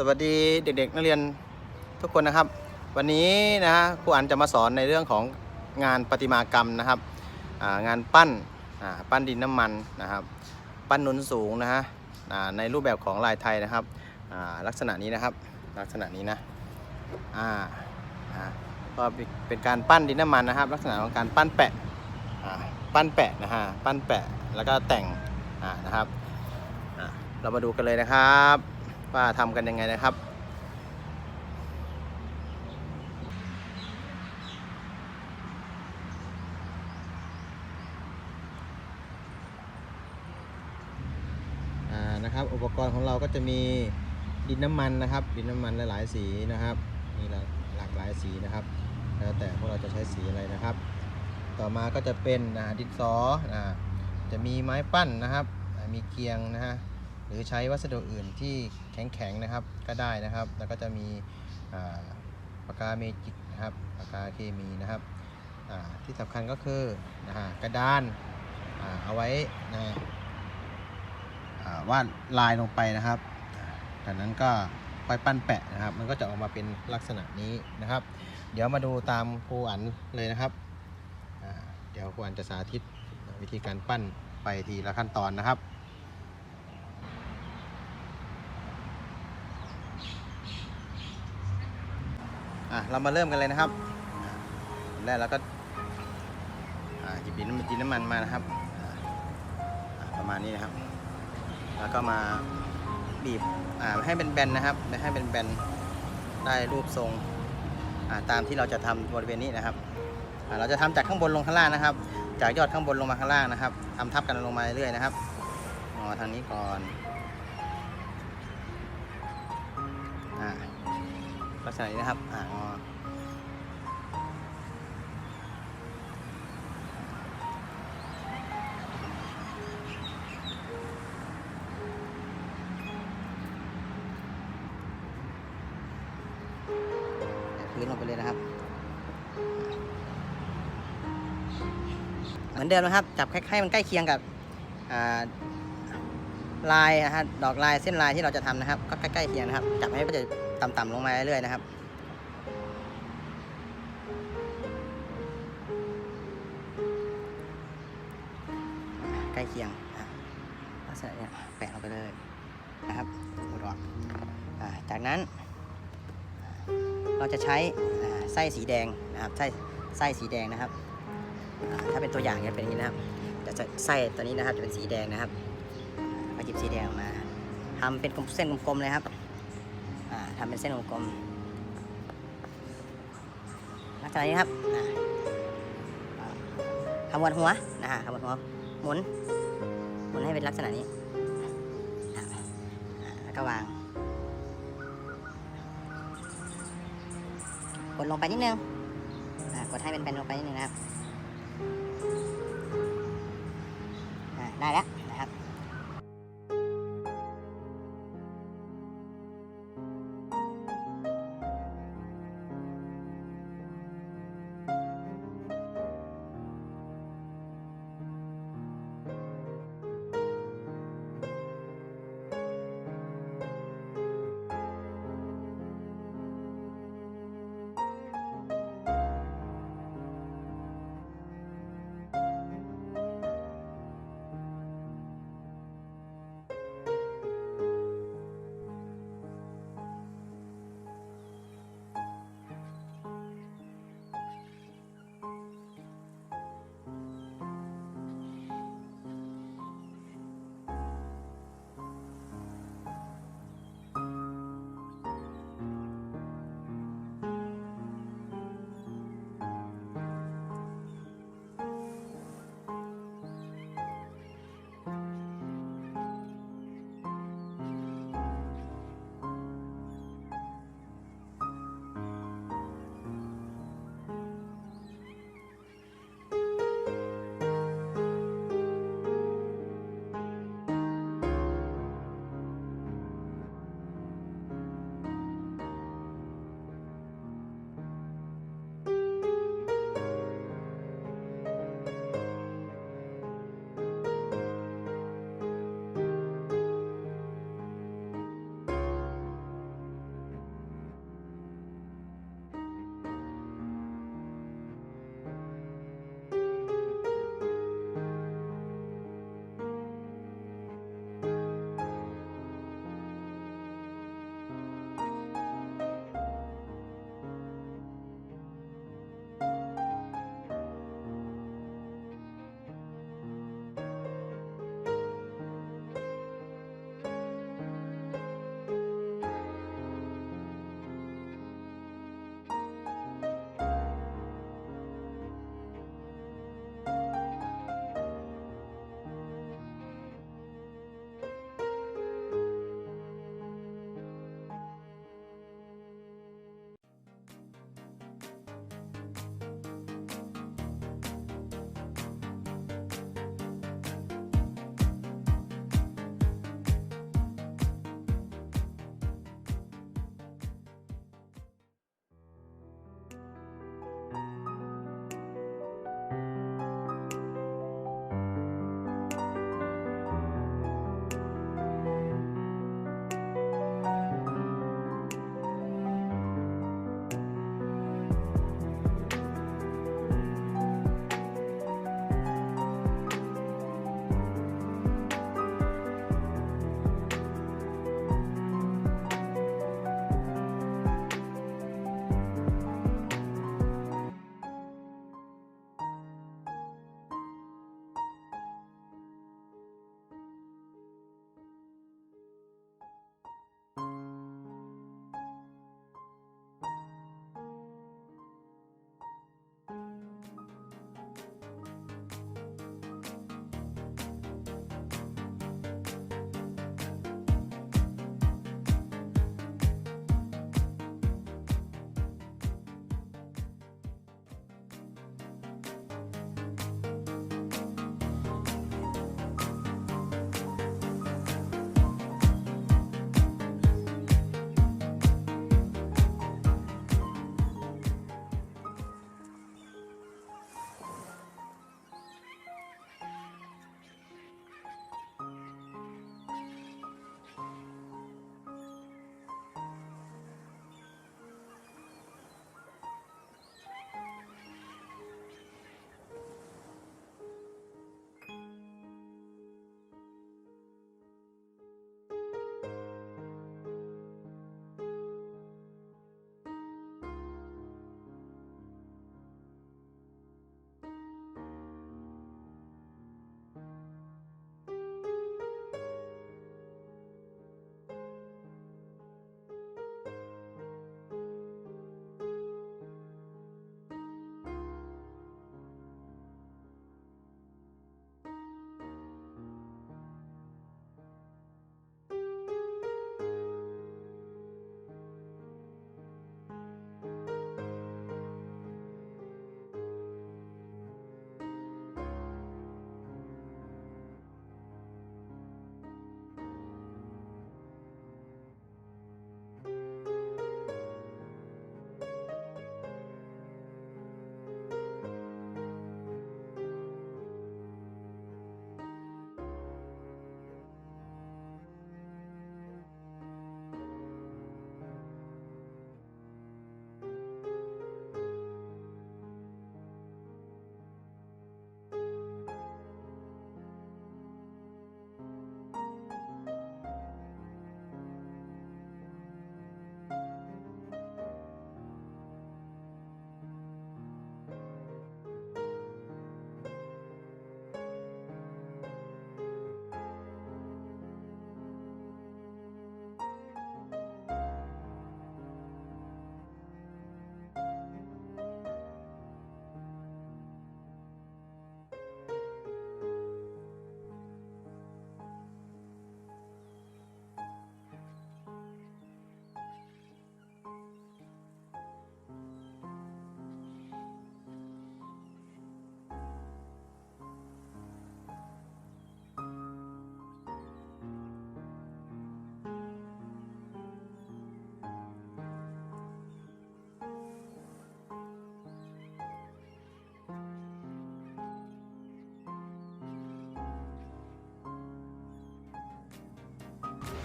สวัสดีเด็กๆนักเรียนทุกคนนะครับ วันนี้นะฮะครูอันจะมาสอนในเรื่องของงานประติมากรรมนะครับางานปั้นปั้นดินน้ำมันนะครับ ปั้นนุนสูงนะฮะในรูปแบบของลายไทยนะครับลักษณะนี้นะครับลักษณะนี้นะอ่าอ่าก็เป็นการปั้นดินน้ำมันนะครับ ลักษณะของการปั้นแปะปั้นแปะนะฮะปั้นแปะแล้วก็แต่งนะครับเรามาดูกันเลยนะครับ ว่าทำกันยังไงนะครับอ่านะครับอุปกรณ์ของเราก็จะมีดินน้ำมันนะครับ ดินน้ำมันหลายๆสีนะครับมีหลากหลากหลายสีนะครับ แล้วแต่พวกเราจะใช้สีอะไรนะครับ ต่อมาก็จะเป็นดินสออ่าจะมีไม้ปั้นนะครับ มีเกียงนะฮะ หรือใช้วัสดุอื่นที่แข็งๆนะครับก็ได้นะครับ แล้วก็จะมีปากกาเมจิกนะครับปากกาเคมีนะครับที่สำคัญก็คือนะกระดานาเอาไว้นะวาดลายลงไปนะครับจากนั้นก็ค่อยปั้นแปะนะครับ มันก็จะออกมาเป็นลักษณะนี้นะครับ เดี๋ยวมาดูตามครูอันเลยนะครับ เดี๋ยวครูอันจะสาธิตวิธีการปั้นไปทีละขั้นตอนนะครับ อะเรามาเริ่มกันเลยนะครับแรกเราก็อ่าจิบดินน้ำดินน้ำมันมานะครับ ประมาณนี้นะครับ แล้วก็มาบีบอ่าให้เป็นแบนนะครับให้เป็นแบนได้รูปทรงอ่าตามที่เราจะทำบริเวณนี้นะครับอ่าเราจะทำจากข้างบนลงข้างล่างนะครับ จากยอดข้างบนลงมาข้างล่างนะครับทำทับกันลงมาเรื่อยๆนะครับงอทางนี้ก่อน ลักษณะนี้นะครับอ่างอพื้นลงไปเลยนะครับ เหมือนเดิมนะครับ จับให้มันใกล้เคียงกับอ่า ลายนะฮะดอกลายเส้นลายที่เราจะทำนะครับ ก็ใกล้ๆเคียงนะครับ จับให้มันจะต่ำๆลงมาเรื่อยๆนะครับใกล้เคียงลักษณะเนี้ยแปะลงไปเลยนะครับอุดออกจากนั้น เราจะใช้ไส้สีแดงนะครับไส้ไส้สีแดงนะครับ ถ้าเป็นตัวอย่างจะเป็นอย่างนี้นะครับจะไส้ตัวนี้นะครับจะเป็นสีแดงนะครับ หยิบสีแดงมาทำเป็นเส้นกลมๆเลยครับ อ่าทำเป็นเส้นกลมๆลักษณะนี้ครับขมวดหัวนะฮะขมวดหัวหมุนหมุนให้เป็นลักษณะนี้อะแล้วก็วางกดลงไปนิดนึงกดให้เป็นแผ่นลงไปนิดนึงนะครับได้แล้ว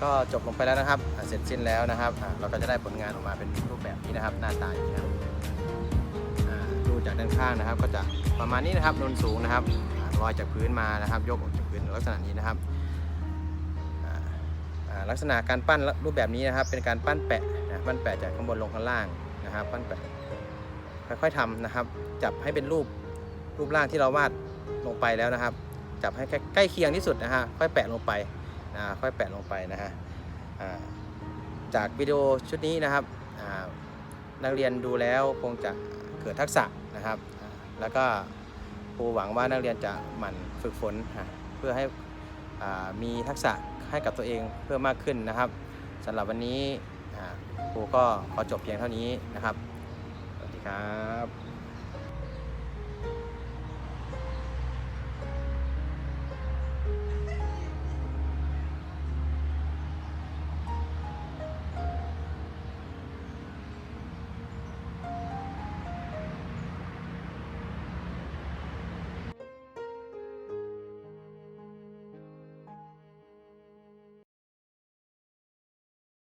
ก็จบลงไปแล้วนะครับอ่าเสร็จสิ้นแล้วนะครับอ่าเราก็จะได้ผลงานออกมาเป็นรูปแบบนี้นะครับ หน้าตาอย่างนี้ครับอ่าดูจากด้านข้างนะครับ ก็จะประมาณนี้นะครับนูนสูงนะครับอ่าลอยจากพื้นมานะครับ ยกออกจากพื้นลักษณะนี้นะครับอ่าอ่าลักษณะการปั้นรูปแบบนี้นะครับ เป็นการปั้นแปะนะปั้นแปะจากข้างบนลงข้างล่างนะครับ ปั้นแปะค่อยๆทำนะครับ จับให้เป็นรูปรูปร่างที่เราวาดลงไปแล้วนะครับ จับให้ใกล้เคียงที่สุดนะฮะค่อยแปะลงไป ค่อยแปะลงไปนะฮะจากวิดีโอชุดนี้นะครับนักเรียนดูแล้วคงจะเกิดทักษะนะครับ แล้วก็ครูหวังว่านักเรียนจะหมั่นฝึกฝนเพื่อให้อ่ามีทักษะให้กับตัวเองเพิ่มมากขึ้นนะครับสำหรับวันนี้ครูก็ขอจบเพียงเท่านี้นะครับ สวัสดีครับ